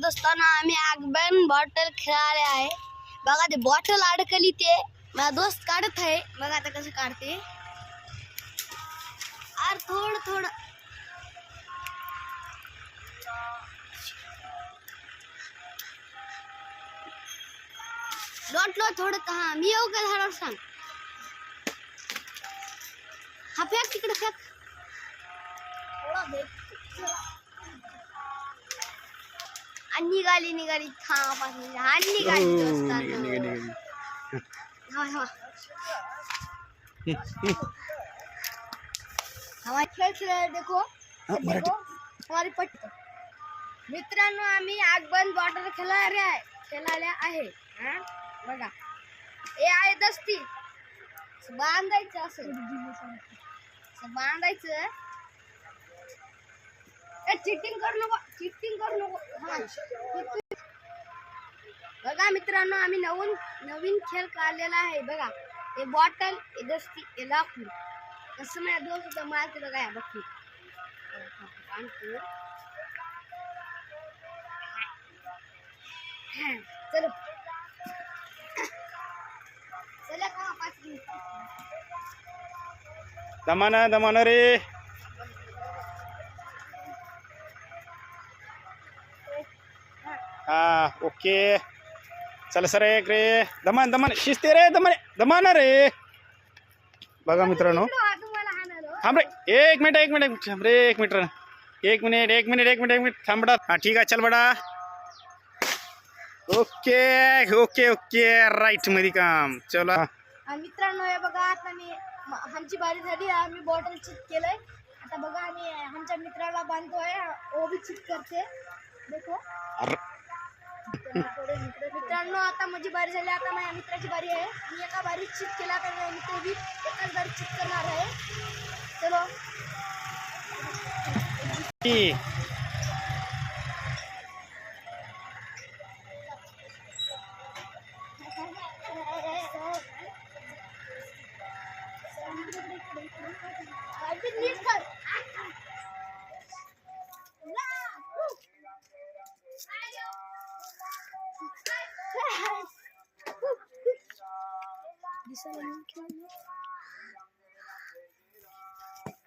आम्ही आगबन बॉटल खेळाले आहे बघा ते बॉटल अडकली ते माझा दोस्त काढत आहे बघा कसं काढते अरे थोडं थोडं। लोटलो थोडं हा मी येऊ का झाडावर सांग हा, फेक तिकडे फेक। थोडा निघाली निघाली, दोस्तांनो. निघाली. थांबा, थांबा. हमारे खेळ खेळ देखो हा, हमारी पट्टी मित्रांनो आम्ही आगबंद बॉटल खेळायला आहे खेळायला आहे हा? बघा हे आहे दस्ती बांधायचं असं असं बांधायचं चिटिंग करू नको चिटिंग नवीन नवीन खेळ काढलेला आहे. बघा बॉटल दस्ती हे लाकूड कसं माझ्या दोस्त मारते बघा चलो. चला दमाना दमाना रे. हा ओके चल सर एक रे दमान दमान शिस्ते रे दमान दमाना रे बघा मित्रांनो. थांब रे. एक मिनिट एक मिनिट. थांब रे एक मिनिट. एक मिनिट एक मिनिट एक मिनिट एक मिनिट. थांब बडा. हा ठीक आहे चल बडा. ओके ओके ओके राईटमध्ये काम. चला. मित्रांनो हे बघा आता मी आमची बारी झाली. आम्ही बॉटल चिट केलंय. आता बघा आम्ही आमच्या मित्राला बांधतोय. ओ बी चिट करते. देखो. मित्रांनो, आता माझी बारी झाली. आता माझ्या मित्राची बारी आहे. मी एका बारी चित केला मित्र बी एकाच बारी चित करणार आहे. चलो.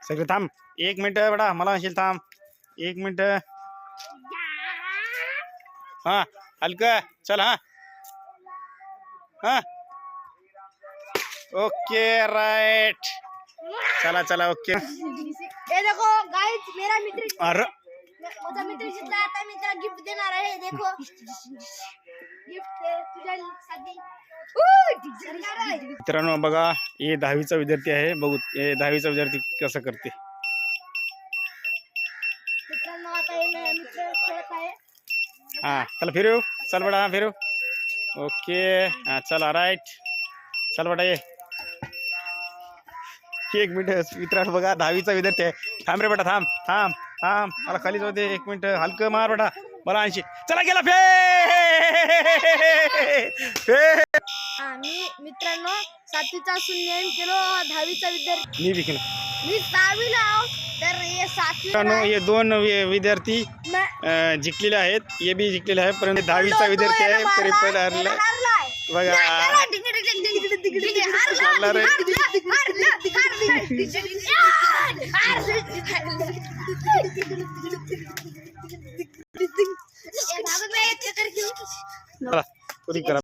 सगळे थांब. एक मिनिट बडा मला म्हणशील थांब. एक मिनिट. हा हलका चल हा. हा. ओके राईट चला चला ओके ये देखो गाइस मेरा मित्र अरे. माझा मित्र जिंकला. आता मी त्याला गिफ्ट देणार आहे. देखो. मित्रांनो बघा हे दहावीचा विद्यार्थी आहे. बघू हे दहावीचा विद्यार्थी कसं करते? हे हा चला फिरू. चल बडा फिरू. ओके हा चला राईट चल बडा ये. एक मिनिट मित्रांनो बघा दहावीचा विद्यार्थी आहे. थांब रे बेटा थांब थांब थांब. मला खाली जाऊ दे एक मिनिट. हलकं मार बेटा मला ऐंशी चला गेला फे। फे। आम्ही मित्रांनो सातवीचा असून नेम केलो दहावीचा विद्यार्थी मी विकलं मी दहावीला आहो तर हे सातवी मित्रांनो हे दोन वि- विद्यार्थी अं, जिंकलेले आहेत. हे बी जिंकलेले आहे परंतु दहावीचा विद्यार्थी आहे तरी पण हरला. बघा. हारला.